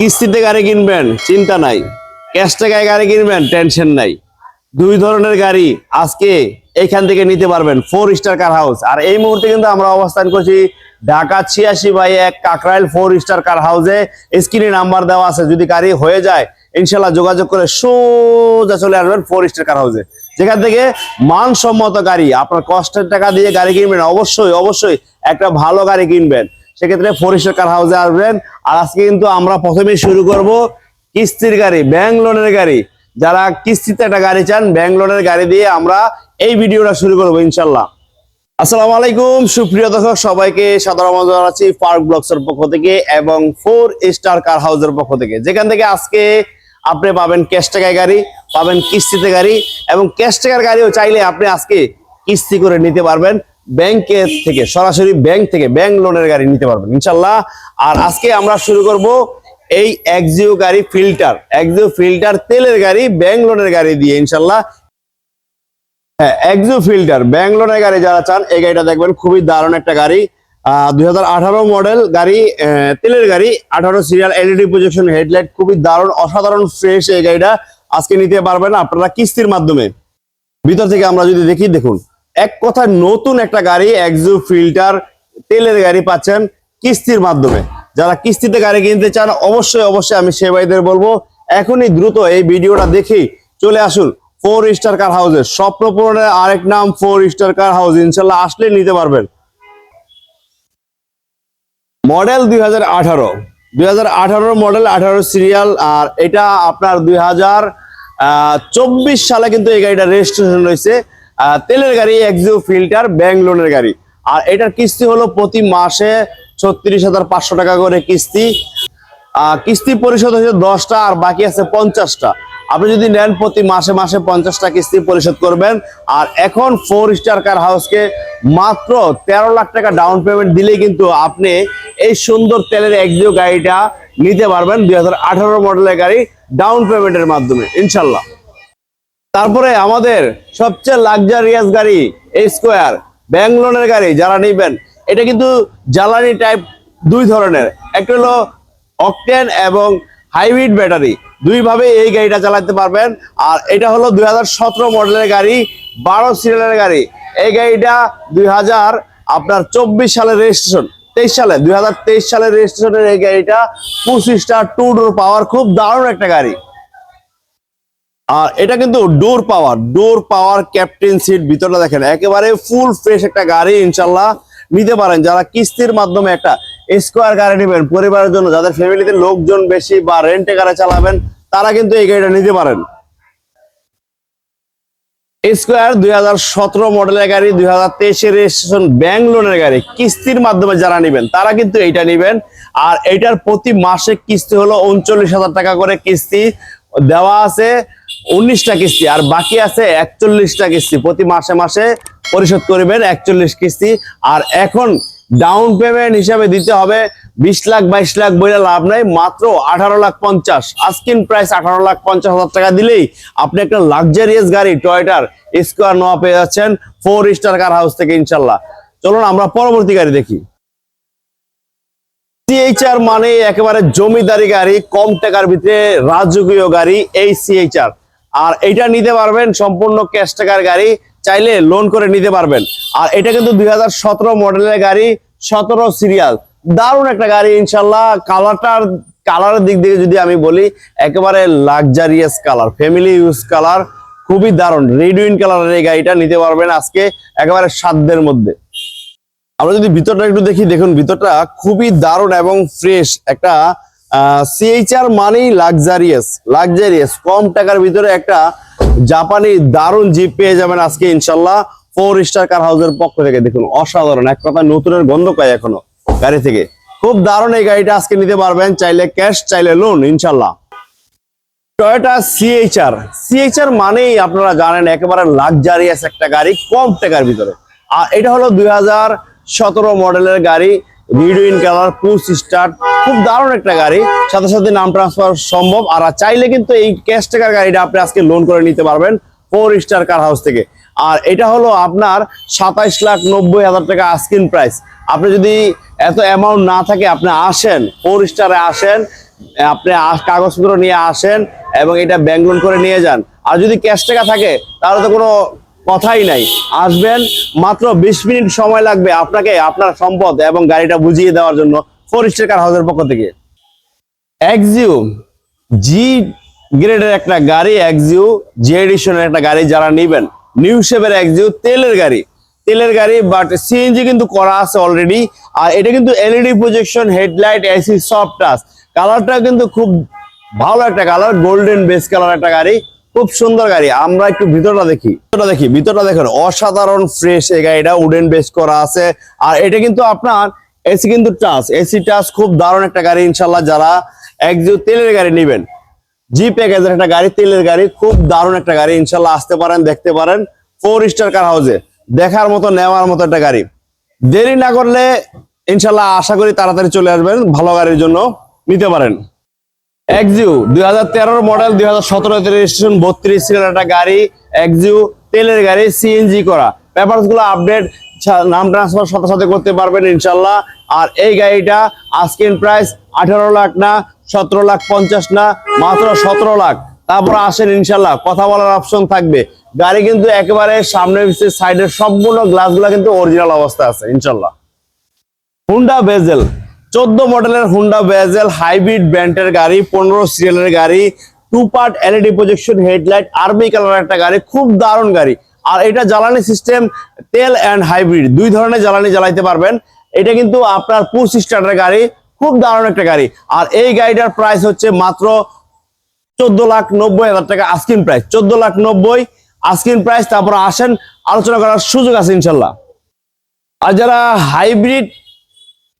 কিস্তিতে গাড়ি কিনবেন, চিন্তা নাই। ক্যাশ টাকায় গাড়ি কিনবেন টেনশন নাই। দুই ধরনের গাড়ি আজকে এখান থেকে নিতে পারবেন ফোর স্টার কার হাউস আর এই মুহূর্তে কিন্তু আমরা অবস্থান করছি ঢাকা ছিয়াশি বাই এক কাকরাইল ফোর স্টার কার হাউসে স্ক্রিনে নাম্বার দেওয়া আছে, যদি গাড়ি হয়ে যায়, ইনশাল্লাহ যোগাযোগ করে সোজা চলে আসবেন ফোর স্টার কার হাউসে যেখান থেকে মানসম্মত গাড়ি, আপনার কষ্টের টাকা দিয়ে গাড়ি কিনবেন, অবশ্যই অবশ্যই একটা ভালো গাড়ি কিনবেন। সেক্ষেত্রে ফোর কার হাউসে আসবেন। আর আজকে কিন্তু আমরা প্রথমে শুরু করব কিস্তির গাড়ি ব্যাংক লোনের গাড়ি। যারা কিস্তিতে একটা গাড়ি চান ব্যাংক লোনের গাড়ি দিয়ে আমরা এই ভিডিওটা শুরু করব ইনশাল্লাহ আসসালামু আলাইকুম, সুপ্রিয় দর্শক, সবাইকে সাধারণ জানাচ্ছি পার্ক ব্লগসের পক্ষ থেকে এবং ফোর স্টার কার হাউসের পক্ষ থেকে। যেখান থেকে আজকে আপনি পাবেন ক্যাশ টাকায় গাড়ি, পাবেন কিস্তিতে গাড়ি এবং ক্যাশ টাকার গাড়িও চাইলে আপনি আজকে কিস্তি করে নিতে পারবেন। ব্যাংকের থেকে, সরাসরি ব্যাংক থেকে ব্যাংক লোনের গাড়ি নিতে পারবেন ইনশাল্লাহ আর আজকে আমরা শুরু করব এই একজিও গাড়ি ফিল্টার একজিও ফিল্টার তেলের গাড়ি, ব্যাংক লোনের গাড়ি দিয়ে ইনশাল্লাহ হ্যাঁ এক্সো ফিল্টার ব্যাঙ্গলোরের গাড়ি যারা চান, এই গাড়িটা দেখবেন, খুবই দারুণ একটা গাড়ি। দুই হাজার আঠারো মডেল গাড়ি তেলের গাড়ি, আঠারো সিরিয়াল এলইডি প্রজেকশন হেডলাইট খুবই দারুণ, অসাধারণ ফ্রেশ এই গাড়িটা আজকে নিতে পারবেন আপনারা কিস্তির মাধ্যমে। ভিতর থেকে আমরা যদি দেখি, দেখুন। এক কথা, নতুন একটা গাড়ি এক্সো ফিল্টার তেলের গাড়ি পাচ্ছেন কিস্তির মাধ্যমে। যারা কিস্তিতে গাড়ি কিনতে চান, অবশ্যই অবশ্যই আমি সে ভাইদের বলব, এখনই দ্রুত এই ভিডিওটা দেখেই চলে আসুন ফোর স্টার কার হাউসে স্বপ্ন পূরণের আরেক নাম ফোর স্টার কার হাউস ইনশাল্লাহ আসলে নিতে পারবেন। মডেল দুই হাজার আঠারো। দুই হাজার মডেল, আঠারো সিরিয়াল, আর এটা আপনার দুই চব্বিশ সালে কিন্তু এই গাড়িটা রেজিস্ট্রেশন রয়েছে তেলের গাড়ি এক্সিও ফিল্টার ব্যাংক লোনের গাড়ি। আর এটার কিস্তি হলো প্রতি মাসে ছত্রিশ হাজার পাঁচশো টাকা করে কিস্তি। কিস্তি পরিশোধ হচ্ছে দশটা আর বাকি আছে পঞ্চাশটা। আপনি যদি নেন প্রতি মাসে মাসে পঞ্চাশটা কিস্তি পরিশোধ করবেন। আর এখন ফোর স্টার কার হাউসকে মাত্র তেরো লাখ টাকা ডাউন পেমেন্ট দিলেই কিন্তু আপনি এই সুন্দর তেলের একজিও গাড়িটা নিতে পারবেন দুই হাজার আঠারো মডেলের গাড়ি ডাউন পেমেন্টের মাধ্যমে, ইনশাল্লাহ। তারপরে আমাদের সবচেয়ে লাক্সারিয়াস গাড়ি স্কোয়ার ব্যাংক লোনের গাড়ি, যারা নিবেন, এটা কিন্তু জ্বালানি টাইপ দুই ধরনের। একটা হলো অকটেন এবং হাইব্রিড ব্যাটারি দুইভাবে এই গাড়িটা চালাতে পারবেন। আর এটা হলো দুই হাজার সতেরো মডেলের গাড়ি, বারো সিরিয়ালের গাড়ি। এই গাড়িটা দুই হাজার আপনার চব্বিশ সালের রেজিস্ট্রেশন তেইশ সালে, দুই সালের রেজিস্ট্রেশনের এই গাড়িটা পঁচিশটা টু ডোর পাওয়ার খুব দারুণ একটা গাড়ি। আর এটা কিন্তু door power door power captain seat ভিতরটা দেখেন, একেবারে ফুল ফ্রেশ একটা গাড়ি ইনশাল্লাহ নিতে পারেন। যারা কিস্তির মাধ্যমে একটা স্কোয়ার গাড়ি নেবেন, পরিবারের জন্য, যাদের ফ্যামিলিতে লোকজন বেশি বা রেন্টে গাড়ি চালাবেন, তারা কিন্তু এই গাড়িটা নিতে পারেন। স্কোয়ার দুই হাজার সতেরো মডেলের গাড়ি, দুই হাজার তেইশের রেজিস্ট্রেশন ব্যাংক লোনের গাড়ি, কিস্তির মাধ্যমে যারা নেবেন, তারা কিন্তু এইটা নেবেন। আর এইটার প্রতি মাসে কিস্তি হলো উনচল্লিশ হাজার টাকা করে কিস্তি। দেওয়া আছে উনিশটা কিস্তি, আর বাকি আছে একচল্লিশটা কিস্তি। প্রতি মাসে মাসে পরিশোধ করবেন একচল্লিশ কিস্তি। আর এখন ডাউন পেমেন্ট হিসাবে দিতে হবে বিশ লাখ, বাইশ লাখ বইলে লাভ নাই, মাত্র আঠারো লাখ পঞ্চাশ। আস্কিন প্রাইস আঠারো লাখ পঞ্চাশ হাজার টাকা দিলেই আপনি একটা লাক্সারিয়াস গাড়ি টয়টার স্কোয়ার নোয়া পেয়ে যাচ্ছেন ফোর স্টার কার হাউস থেকে ইনশাল্লাহ। চলুন আমরা পরবর্তী গাড়ি দেখি। সিএইচআর মানে একেবারে জমিদারি গাড়ি, কম টাকার ভিতরে রাজকীয় গাড়ি, এই সিএইচআর আর এটা নিতে পারবেন সম্পূর্ণ ক্যাশ টাকার গাড়ি, চাইলে লোন করে নিতে পারবেন। আর এটা কিন্তু দুই হাজার সতেরো মডেলের গাড়ি, সতেরো সিরিয়াল দারুণ একটা গাড়ি ইনশাল্লাহ কালারটার কালারের দিক থেকে যদি আমি বলি, একেবারে luxurious colour family use colour খুবই দারুণ। রেডউইন কালারের এই গাড়িটা নিতে পারবেন আজকে একেবারে সাধ্যের মধ্যে। আমরা যদি ভিতরটা একটু দেখি, দেখুন ভিতরটা খুবই দারুণ এবং ফ্রেশ একটা সিএইচআর মানেই লাক্সারিয়াস লাক্সারিয়াস কম টাকার ভিতরে একটা জাপানি দারুণ জিপ পেয়ে যাবেন আজকে ইনশাল্লাহ। ফোর স্টার কার হাউসের পক্ষ থেকে। দেখুন, অসাধারণ। এক কথা নতুনের গন্ধ পাই এখনও গাড়ি থেকে। খুব দারুণ এই গাড়িটা আজকে নিতে পারবেন। চাইলে ক্যাশ চাইলে লোন ইনশাল্লাহ। টয়োটা সিএইচআর সিএইচআর মানেই আপনারা জানেন একেবারে লাক্সারিয়াস একটা গাড়ি, কম টাকার ভিতরে। আর এটা হলো দুই হাজার সতেরো মডেলের গাড়ি রিডুইন কালার পুশ স্টার্ট খুব দারুণ একটা গাড়ি। সাথে সাথে নাম ট্রান্সফার সম্ভব। আর চাইলে কিন্তু এই ক্যাশ টাকার গাড়িটা আপনি আজকে লোন করে নিতে পারবেন ফোর স্টার কার হাউস থেকে। আর এটা হলো আপনার সাতাইশ লাখ নব্বই হাজার টাকা আস্কিন প্রাইস আপনি যদি এত অ্যামাউন্ট না থাকে, আপনি আসেন ফোর স্টারে আসেন, আপনি কাগজপত্র নিয়ে আসেন এবং এটা ব্যাংক লোন করে নিয়ে যান। আর যদি ক্যাশ টাকা থাকে, তাহলে তো কোনো কথাই নাই। আসবেন, মাত্র বিশ মিনিট সময় লাগবে আপনাকে, আপনার সম্পদ এবং গাড়িটা বুঝিয়ে দেওয়ার জন্য ফোর স্টার কার হাউসের পক্ষ থেকে। এক্সিউ জি গ্রেডের একটা গাড়ি এক্সিউ জি এডিশনের একটা গাড়ি যারা নিবেন নিউ শেপের এক্সিউ তেলের গাড়ি। তেলের গাড়ি বাট সিএনজি কিন্তু করা আছে অলরেডি আর এটা কিন্তু LED projection headlight AC soft touch কালারটা কিন্তু খুব ভালো একটা কালার গোল্ডেন বেস কালার একটা গাড়ি। খুব সুন্দর গাড়ি। আমরা একটু ভিতরটা দেখি। ভিতরটা দেখি। ভিতরটা দেখেন, অসাধারণ ফ্রেশ এই গাড়িটা উডেন বেস করা আছে। আর এটা কিন্তু আপনার এসি কিন্তু টাচ এসি টাচ খুব দারুণ একটা গাড়ি ইনশাল্লাহ যারা একজু তেলের গাড়ি নেবেন। জি প্যাকেজের একটা গাড়ি, তেলের গাড়ি, খুব দারুণ একটা গাড়ি ইনশাল্লাহ আসতে পারেন, দেখতে পারেন। ফোর স্টার কার হাউসে দেখার মতো, নেওয়ার মতো একটা গাড়ি। দেরি না করলে ইনশাল্লাহ আশা করি তাড়াতাড়ি চলে আসবেন, ভালো গাড়ির জন্য নিতে পারেন। এক্সিউ দুই হাজার তেরোর মডেল দুই হাজার সতেরো রেজিস্ট্রেশন বত্রিশ সিলের একটা গাড়ি এক্সিউ তেলের গাড়ি সিএনজি করা। পেপারসগুলো আপডেট নাম ট্রান্সফার সাথে সাথে করতে পারবেন ইনশাল্লাহ আর এই গাড়িটা আজকের প্রাইস আঠারো লাখ না, সতেরো লাখ পঞ্চাশ না, মাত্র সতেরো লাখ। তারপর আসেন ইনশাল্লাহ কথা বলার অপশন থাকবে। গাড়ি কিন্তু একেবারে সামনে সাইডের সম্পূর্ণ গ্লাসগুলো কিন্তু অরিজিনাল অবস্থা আছে ইনশাল্লাহ হুন্ডা বেজেল চোদ্দ মডেলের হুন্ডা বেজেল হাইব্রিড ব্র্যান্ডের গাড়ি, পনেরো সিরিয়ালের গাড়ি two part LED projection headlight army colour একটা গাড়ি, খুব দারুণ গাড়ি। আর এটা জ্বালানি সিস্টেম তেল অ্যান্ড হাইব্রিড দুই ধরনের জ্বালানি জ্বালাইতে পারবেন। এটা কিন্তু আপনার পুশ স্টার্টের গাড়ি, খুব দারুণ একটা গাড়ি। আর এই গাড়িটার প্রাইস হচ্ছে মাত্র চোদ্দ লাখ নব্বই হাজার টাকা আস্কিন প্রাইস চোদ্দ লাখ নব্বই আস্কিন প্রাইস তারপর আসেন, আলোচনা করার সুযোগ আছে ইনশাল্লাহ। আর যারা হাইব্রিড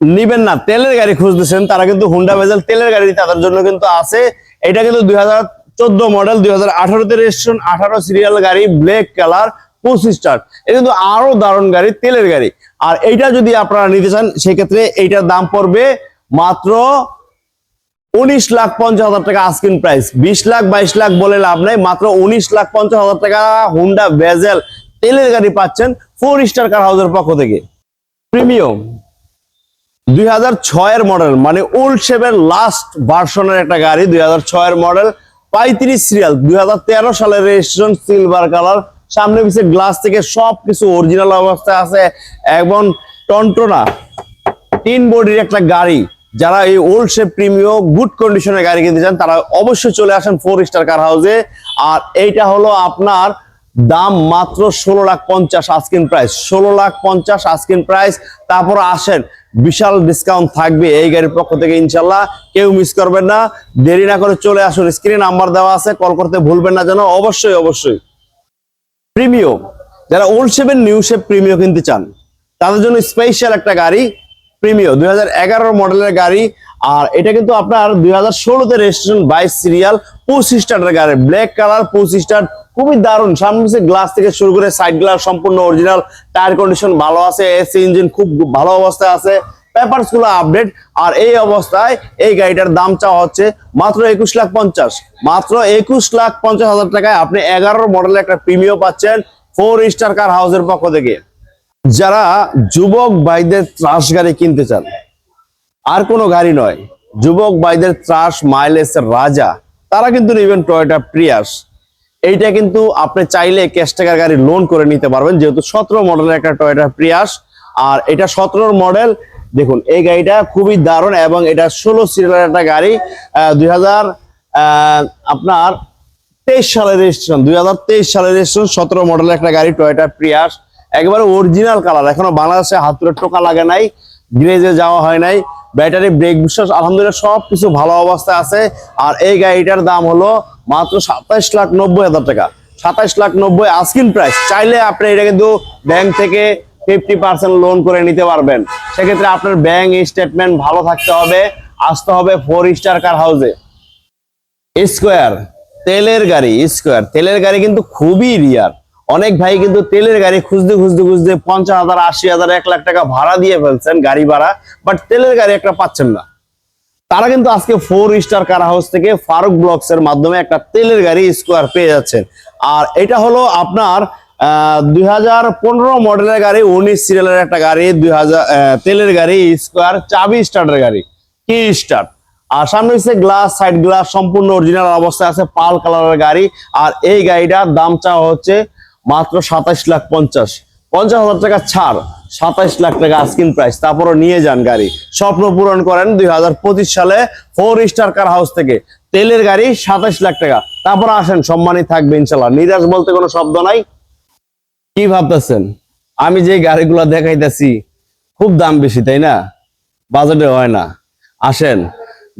নিবেন না, তেলের গাড়ি খুঁজতেছেন, তারা কিন্তু হুন্ডা ভেজেল তেলের গাড়ি তাদের জন্য কিন্তু আছে। এটা কিন্তু দুই হাজার চোদ্দ মডেল দুই হাজার আঠারোতে রেজিস্ট্রেশন আঠারো সিরিয়াল গাড়ি ব্ল্যাক কালার পঁচিশ স্টার এটা কিন্তু আরও দারুণ গাড়ি, তেলের গাড়ি। আর এইটা যদি আপনারা নিতে চান, সেক্ষেত্রে এইটার দাম পড়বে মাত্র উনিশ লাখ পঞ্চাশ হাজার টাকা আস্কিন প্রাইস বিশ লাখ, বাইশ লাখ বলে লাভ নাই, মাত্র উনিশ লাখ পঞ্চাশ হাজার টাকা হুন্ডা ভেজেল তেলের গাড়ি পাচ্ছেন ফোর স্টার কার হাউসের পক্ষ থেকে। প্রিমিয়াম দুই ছয়ের মডেল মানে ওল্ড শেপের লাস্ট ভার্সনের একটা গাড়ি, দুই ছয়ের মডেল পঁয়ত্রিশ সিরিয়াল দুই হাজার তেরো সালের রেজিস্ট্রেশন সিলভার কালার সামনে পিছিয়ে গ্লাস থেকে সব কিছু অরিজিনাল অবস্থায় আছে, এবং টনটনা তিন বডির একটা গাড়ি। যারা এই ওল্ড শেপ প্রিমিয়াম গুড কন্ডিশনের গাড়ি কিনতে চান, তারা অবশ্যই চলে আসেন ফোর স্টার কার হাউসে আর এইটা হলো আপনার দাম মাত্র ষোলো লাখ পঞ্চাশ আস্কিন প্রাইস ষোলো লাখ পঞ্চাশ আস্কিন প্রাইস তারপর আসেন বিশাল ডিসকাউন্ট থাকবে এই গাড়ির পক্ষ থেকে ইনশাল্লাহ কেউ মিস করবেন না। দেরি না করে চলে আসুন। স্ক্রিন নাম্বার দেওয়া আছে। কল করতে ভুলবেন না যেন। অবশ্যই অবশ্যই। প্রিমিয়ম যারা ওল্ড শেপের নিউ শেপ প্রিমিয়ম কিনতে চান, তাদের জন্য স্পেশাল একটা গাড়ি প্রিমিয়ম দুই হাজার এগারো মডেলের গাড়ি। আর এটা কিন্তু আপনার দুই হাজার ষোলোতে রেজিস্ট্রেশন বাইশ সিরিয়াল পঁচিশ স্টার্টের গাড়ি ব্ল্যাক কালার পঁচিশ স্টার খুবই দারুণ। সামনে গ্লাস থেকে শুরু করে সাইড গ্লাস সম্পূর্ণ অরিজিনাল টায়ার কন্ডিশন ভালো আছে এসি ইঞ্জিন খুব ভালো অবস্থায় আছে পেপারসগুলো আপডেট আর এই অবস্থায় এই গাড়িটার দাম চাওয়া হচ্ছে মাত্র একুশ লাখ পঞ্চাশ। মাত্র একুশ লাখ পঞ্চাশ হাজার টাকায় আপনি এগারো মডেলের একটা প্রিমিয়াম পাচ্ছেন ফোর স্টার কার হাউসের পক্ষ থেকে। যারা যুবক ভাইদের ত্রাস গাড়ি কিনতে চান আর কোনো গাড়ি নয়। যুবক ভাইদের ত্রাস মাইলেজের রাজা, তারা কিন্তু নেবেন টয়োটা প্রিয়াস এইটা কিন্তু আপনি চাইলে ক্যাশ টাকার গাড়ি লোন করে নিতে পারবেন, যেহেতু সতেরো মডেলের একটা টয়োটা প্রিয়াস আর এটা সতেরোর মডেল দেখুন, এই গাড়িটা খুবই দারুণ এবং এটা ষোলো সিরিয়ালের একটা গাড়ি দুই হাজার আপনার তেইশ সালের রেজিস্ট্রেশন দুই হাজার তেইশ সালের রেজিস্ট্রেশন সতেরো মডেলের একটা গাড়ি টয়োটা প্রিয়াস একেবারে অরিজিনাল কালার এখনও বাংলাদেশে হাতুড়ে টোকা লাগে নাই গ্রেজে যাওয়া হয় নাই। ব্যাটারি ব্রেক বিশ্বাস, আলহামদুলিল্লাহ সব কিছু ভালো অবস্থায় আছে। আর এই গাড়িটার দাম হলো মাত্র সাতাইশ লাখ নব্বই হাজার টাকা। সাতাইশ লাখ নব্বই আস্কিন প্রাইস চাইলে আপনি এটা কিন্তু ব্যাংক থেকে ফিফটি পার্সেন্ট লোন করে নিতে পারবেন। সেক্ষেত্রে আপনার ব্যাংক স্টেটমেন্ট ভালো থাকতে হবে। আসতে হবে ফোর স্টার কার হাউসে স্কোয়ার তেলের গাড়ি স্কোয়ার তেলের গাড়ি কিন্তু খুবই রিয়ার অনেক ভাই কিন্তু তেলের গাড়ি খুঁজতে খুঁজতে খুঁজতে পঞ্চাশ হাজার, আশি হাজার, এক লাখ টাকা ভাড়া দিয়ে ফেলছেন গাড়ি ভাড়া বাট তেলের গাড়ি একটা পাচ্ছেন না। তারা কিন্তু আজকে ফোর স্টার কার হাউস থেকে ফারুক ব্লকস এর মাধ্যমে একটা তেলের গাড়ি স্কোয়ার পেয়ে যাচ্ছেন। আর এটা হলো আপনার দুই হাজার পনেরো মডেলের গাড়ি, উনিশ সিরিয়ালের একটা গাড়ি, দুই হাজার তেলের গাড়ি স্কোয়ার চাবি স্টার্টের গাড়ি। কি স্টার্ট আর সামনে হচ্ছে গ্লাস সাইড গ্লাস সম্পূর্ণ অরিজিনাল অবস্থায় আছে পাল কালারের গাড়ি। আর এই গাড়িটার দাম চাওয়া হচ্ছে মাত্র সাতাইশ লাখ পঞ্চাশ। পঞ্চাশ হাজার টাকা ছাড় সাতাইশ লাখ টাকা আস্কিন প্রাইস তারপরে নিয়ে যান গাড়ি। স্বপ্ন পূরণ করেন দুই হাজার পঁচিশ সালে ফোর স্টার কার হাউস থেকে। তেলের গাড়ি সাতাইশ লাখ টাকা। তারপর আসেন সম্মানই থাকবে ইনশাল্লাহ নিরাশ বলতে কোনো শব্দ নাই। কি ভাবতেছেন? আমি যে গাড়িগুলো দেখাইতেছি, খুব দাম বেশি, তাই না? বাজেটে হয় না। আসেন,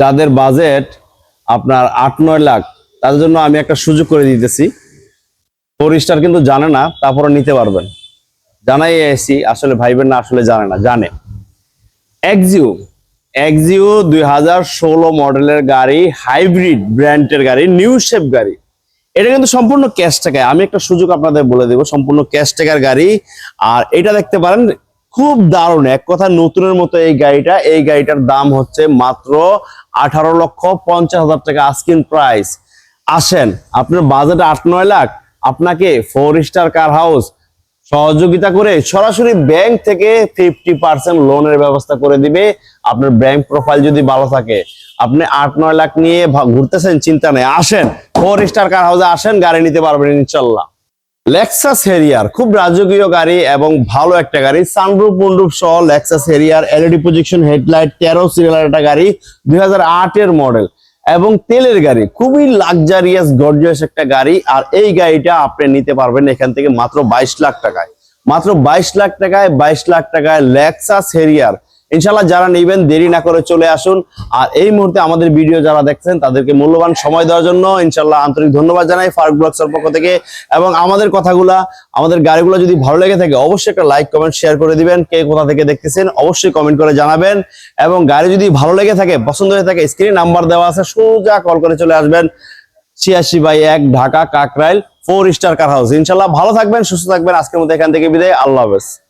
যাদের বাজেট আপনার আট নয় লাখ, তাদের জন্য আমি একটা সুযোগ করে দিতেছি। ফোর স্টার কিন্তু জানে না তারপরে নিতে পারবেন। জানাই এসি, আসলে ভাইবেন না, আসলে জানে না, জানে। এক্সিও এক্সিও দুই হাজার ষোলো মডেলের গাড়ি হাইব্রিড ব্র্যান্ডের গাড়ি নিউ শেপ গাড়ি। এটা কিন্তু সম্পূর্ণ ক্যাশ টাকায়। আমি একটা সুযোগ আপনাদের বলে দেবো, সম্পূর্ণ ক্যাশ টাকার গাড়ি। আর এটা দেখতে পারেন, খুব দারুণ। এক কথা, নতুনের মতো এই গাড়িটা। এই গাড়িটার দাম হচ্ছে মাত্র আঠারো লক্ষ পঞ্চাশ হাজার টাকা আস্কিন প্রাইস আসেন, আপনার বাজেট আট নয় লাখ আপনাকে ফোর স্টার কার হাউস সহযোগিতা করে সরাসরি ব্যাংক থেকে ফিফটি পার্সেন্ট লোনের ব্যবস্থা করে দিবে। আপনার ব্যাংক প্রোফাইল যদি ভালো থাকে, আপনি আট, নয় লাখ নিয়ে ঘুরতেছেন, চিন্তা নেই, আসেন ফোর স্টার কার হাউসে আসেন, গাড়ি নিতে পারবেন ইনশাল্লাহ। লেক্সাস হেরিয়ার খুব রাজকীয় গাড়ি এবং ভালো একটা গাড়ি সানরুফ মুন্ডুপ সহ Lexus Harrier LED position headlight তেরো সিরিয়ালের একটা গাড়ি, দুই আটের মডেল এবং তেলের গাড়ি, খুবই লাক্সারিয়াস গর্জিয়াস একটা গাড়ি। আর এই গাড়িটা আপনি নিতে পারবেন এখান থেকে মাত্র বাইশ লাখ টাকায়। মাত্র বাইশ লাখ টাকায়, বাইশ লাখ টাকায় লেক্সাস হেরিয়ার ইনশাল্লাহ যারা নেবেন, দেরি না করে চলে আসুন। আর এই মুহূর্তে আমাদের ভিডিও যারা দেখছেন, তাদেরকে মূল্যবান সময় দেওয়ার জন্য ইনশাল্লাহ আন্তরিক ধন্যবাদ জানাই ফারুক ব্লগসের পক্ষ থেকে। এবং আমাদের কথাগুলা, আমাদের গাড়িগুলো যদি ভালো লেগে থাকে, অবশ্যই একটা লাইক কমেন্ট শেয়ার করে দিবেন। কে কোথা থেকে দেখতেছেন, অবশ্যই কমেন্ট করে জানাবেন। এবং গাড়ি যদি ভালো লেগে থাকে, পছন্দ হয়ে থাকে স্ক্রিনে নাম্বার দেওয়া আছে, সোজা কল করে চলে আসবেন। ছিয়াশি বাই এক, Dhaka Kakrail four star car house ইনশাল্লাহ ভালো থাকবেন, সুস্থ থাকবেন। আজকের মতো এখান থেকে বিদায়। আল্লাহ হাফেজ।